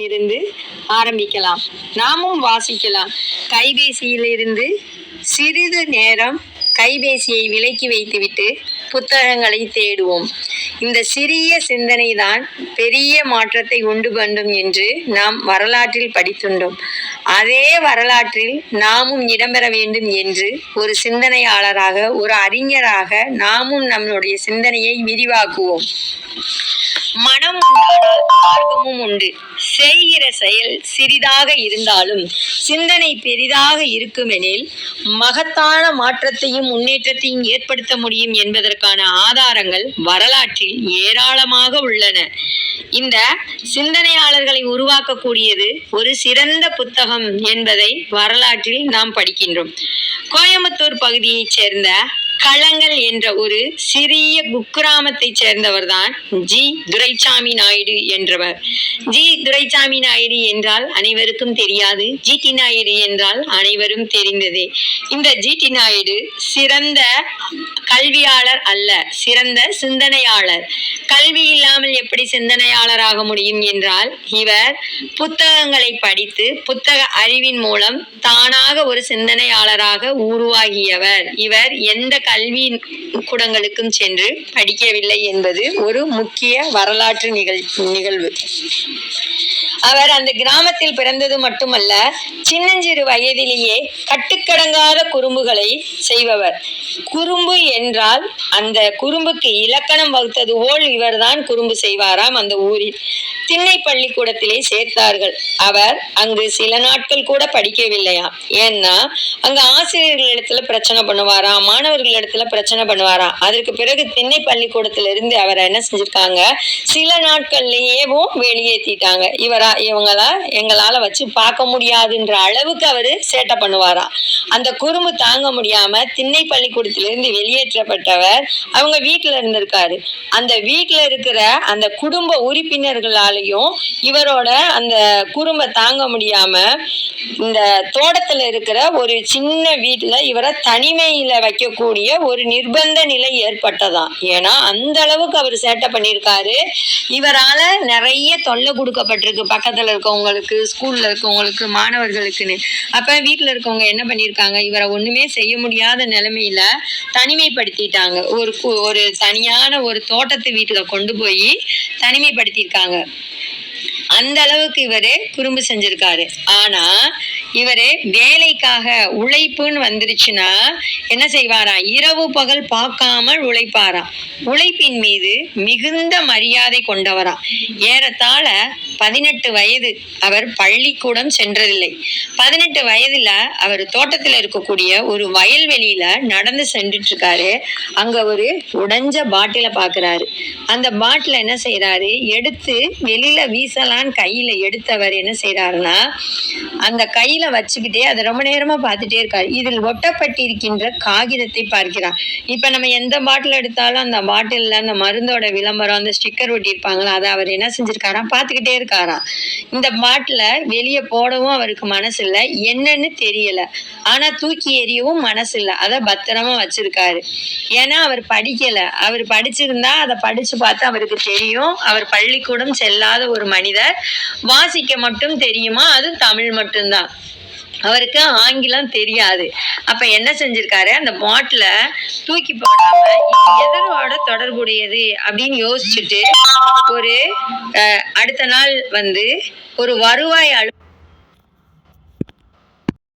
இருந்து ஆரம்பிக்கலாம். நாமும் வாசிக்கலாம். கைபேசியிலிருந்து சிறிது நேரம் கைபேசியை விலக்கி வைத்துவிட்டு புத்தகங்களை தேடுவோம். இந்த சிறிய சிந்தனை தான் பெரிய மாற்றத்தை உண்டு பண்ணும் என்று நாம் வரலாற்றில் படித்துள்ளோம் அதே வரலாற்றில் நாமும் இடம்பெற வேண்டும் என்று ஒரு சிந்தனையாளராக ஒரு அறிஞராக நாமும் நம்முடைய சிந்தனையை விரிவாக்குவோம். மனம் உண்டானால் மார்க்கமும் உண்டு. செய்கிற செயல் சிறிதாக இருந்தாலும் சிந்தனை பெரிதாக இருக்குமெனில் மகத்தான மாற்றத்தையும் முன்னேற்றத்தையும் ஏற்படுத்த முடியும் என்பதற்கான ஆதாரங்கள் வரலாற்றில் ஏராளமாக உள்ளன. இந்த சிந்தனையாளர்களை உருவாக்கக்கூடியது ஒரு சிறந்த புத்தகம் என்பதை வரலாற்றில் நாம் படிக்கின்றோம். கோயம்புத்தூர் பகுதியைச் சேர்ந்த களங்கள் என்ற ஒரு சிறிய குக்கிராமத்தைச் சேர்ந்தவர்தான் ஜி. துரைசாமி நாயுடு என்றவர். ஜி. துரைசாமி நாயுடு என்றால் அனைவருக்கும் தெரியாது. ஜி. டி. நாயுடு என்றால் அனைவரும் தெரிந்ததே. இந்த ஜி. டி. நாயுடு சிறந்த கல்வியாளர் அல்ல சிறந்த சிந்தனையாளர். கல்வி இல்லாமல் எப்படி சிந்தனையாளராக முடியும் என்றால் இவர் புத்தகங்களை படித்து புத்தக அறிவின் மூலம் தானாக ஒரு சிந்தனையாளராக உருவாகியவர். இவர் எந்த கல்வி கூடங்களுக்கும் சென்று படிக்கவில்லை என்பது ஒரு முக்கிய வரலாற்று நிகழ் நிகழ்வு. அவர் அந்த கிராமத்தில் பிறந்தது மட்டுமல்ல சின்னஞ்சிறு வயதிலேயே கட்டுக்கடங்காத குறும்புகளை செய்பவர். குறும்பு என்றால் அந்த குறும்புக்கு இலக்கணம் வகுத்தது போல் இவர்தான் குறும்பு செய்வாராம் அந்த ஊரில். திண்ணை பள்ளிக்கூடத்திலே சேர்த்தார்கள். அவர் அங்கு சில நாட்கள் கூட படிக்கவில்லையாம். ஏன்னா அங்க ஆசிரியர்களிடத்துல பிரச்சனை பண்ணுவாராம் மாணவர்கள் இடத்துல பிரச்சனை பண்ணுவாராம். அதற்கு பிறகு திண்ணை பள்ளிக்கூடத்துல இருந்து அவரை என்ன செஞ்சிருக்காங்க? சில நாட்கள்லயேவும் வெளியேற்றிட்டாங்க இவரா இவங்களா எங்களால வச்சு பார்க்க முடியாதுன்ற அளவுக்கு அவரு சேட்டை பண்ணுவாராம். அந்த குறும்பு தாங்க முடியாம திண்ணை பள்ளிக்கூடத்திலிருந்து வெளியேற்றப்பட்டவர் அவங்க வீட்டுல இருந்திருக்காரு. அந்த வீட்டுல இருக்கிற அந்த குடும்ப உறுப்பினர்களாலையும் இவரோட அந்த குறும்ப தாங்க முடியாம இந்த தோட்டத்துல இருக்கிற ஒரு சின்ன வீட்டுல இவரை தனிமையில வைக்கக்கூடிய ஒரு நிர்பந்த நிலை ஏற்பட்டதாம். ஏன்னா அந்த அளவுக்கு அவர் சேட்டை பண்ணியிருக்காரு. இவரால நிறைய தொல்லை கொடுக்கப்பட்டிருக்கு. பக்கத்துல இருக்கவங்களுக்கு ஸ்கூல்ல இருக்கவங்களுக்கு மாணவர்களுக்குன்னு. அப்ப வீட்டுல இருக்கவங்க என்ன பண்ணியிருக்காங்க? இவரை ஒண்ணுமே செய்ய முடியாத நிலைமையில தனிமைப்படுத்திட்டாங்க. ஒரு ஒரு தனியான ஒரு தோட்டத்து வீட்டுல கொண்டு போய் தனிமைப்படுத்தியிருக்காங்க. அந்த அளவுக்கு இவரு குறும்பு செஞ்சிருக்காரு. ஆனா இவர் வேலைக்காக உழைப்புன்னு வந்துருச்சுன்னா என்ன செய்வாராம் இரவு பகல் பார்க்காமல் உழைப்பாராம் உழைப்பின் மீது மிகுந்த மரியாதை கொண்டவராம் ஏறத்தாழ பதினெட்டு வயது அவர் பள்ளிக்கூடம் சென்றதில்லை. பதினெட்டு வயதுல அவர் தோட்டத்தில் இருக்கக்கூடிய ஒரு வயல்வெளியில நடந்து சென்றுட்டு இருக்காரு அங்க ஒரு உடைஞ்ச பாட்டில பாக்குறாரு. அந்த பாட்டில என்ன செய்யறாரு எடுத்து வெளியில வீசலான்னு கையில எடுத்தவர் என்ன செய்யறாருன்னா அந்த கையில வச்சுக்கிட்டே அதை ரொம்ப நேரமா பார்த்துட்டே இருக்காரு. இதில் ஒட்டப்பட்டிருக்கின்ற காகிதத்தை பார்க்கிறார். இப்ப நம்ம எந்த பாட்டில் எடுத்தாலும் அந்த பாட்டில்ல அந்த மருந்தோட விளம்பரம் அந்த ஸ்டிக்கர் ஒட்டியிருப்பாங்களா அதை அவர் என்ன செஞ்சிருக்காரா பார்த்துக்கிட்டே இருக்காராம் இந்த மாட்டில் வெளியே போடவும் அவருக்கு மனசு இல்லை என்னன்னு தெரியல. ஆனா தூக்கி எறியவும் மனசு இல்லை அதை பத்திரமா வச்சிருக்காரு. ஏன்னா அவர் படிக்கல. அவர் படிச்சிருந்தா அதை படிச்சு பார்த்து அவருக்கு தெரியும். அவர் பள்ளிக்கூடம் செல்லாத ஒரு மனிதர். வாசிக்க மட்டும் தெரியுமா? அது தமிழ் மட்டும்தான். அவருக்கு ஆங்கிலம் தெரியாது. அப்ப என்ன செஞ்சிருக்காரு? அந்த பாட்டில தூக்கி போடாம இது எதனோட தொடர்புடையது? அப்படின்னு யோசிச்சுட்டு ஒரு அஹ், அடுத்த நாள் வந்து ஒரு வருவாய் அலு